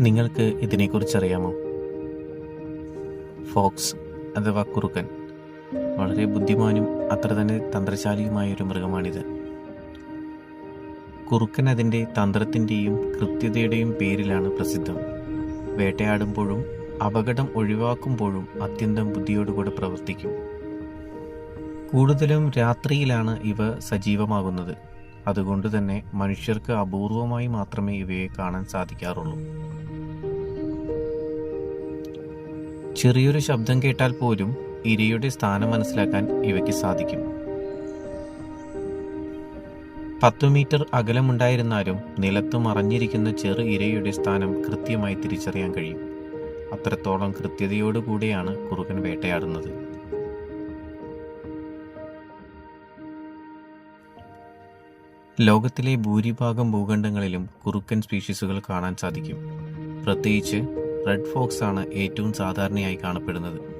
നിങ്ങൾക്ക് ഇതിനെക്കുറിച്ച് അറിയാമോ? ഫോക്സ് അഥവാ കുറുക്കൻ. വളരെ ബുദ്ധിമാനും അത്ര തന്നെ തന്ത്രശാലിയുമായ ഒരു മൃഗമാണിത്. കുറുക്കൻ അതിന്റെ തന്ത്രത്തിന്റെയും കൃത്യതയുടെയും പേരിലാണ് പ്രസിദ്ധം. വേട്ടയാടുമ്പോഴും അപകടം ഒഴിവാക്കുമ്പോഴും അത്യന്തം ബുദ്ധിയോടുകൂടെ പ്രവർത്തിക്കും. കൂടുതലും രാത്രിയിലാണ് ഇവ സജീവമാകുന്നത്. അതുകൊണ്ട് തന്നെ മനുഷ്യർക്ക് അപൂർവമായി മാത്രമേ ഇവയെ കാണാൻ സാധിക്കാറുള്ളൂ. ചെറിയൊരു ശബ്ദം കേട്ടാൽ പോലും ഇരയുടെ സ്ഥാനം മനസ്സിലാക്കാൻ ഇവയ്ക്ക് സാധിക്കും. പത്തു മീറ്റർ അകലമുണ്ടായിരുന്നാലും നിലത്ത് മറഞ്ഞിരിക്കുന്ന ചെറു ഇരയുടെ സ്ഥാനം കൃത്യമായി തിരിച്ചറിയാൻ കഴിയും. അത്രത്തോളം കൃത്യതയോടുകൂടിയാണ് കുറുക്കൻ വേട്ടയാടുന്നത്. ലോകത്തിലെ ഭൂരിഭാഗം ഭൂഖണ്ഡങ്ങളിലും കുറുക്കൻ സ്പീഷീസുകൾ കാണാൻ സാധിക്കും. പ്രത്യേകിച്ച് റെഡ് ഫോക്സ് ആണ് ഏറ്റവും സാധാരണയായി കാണപ്പെടുന്നത്.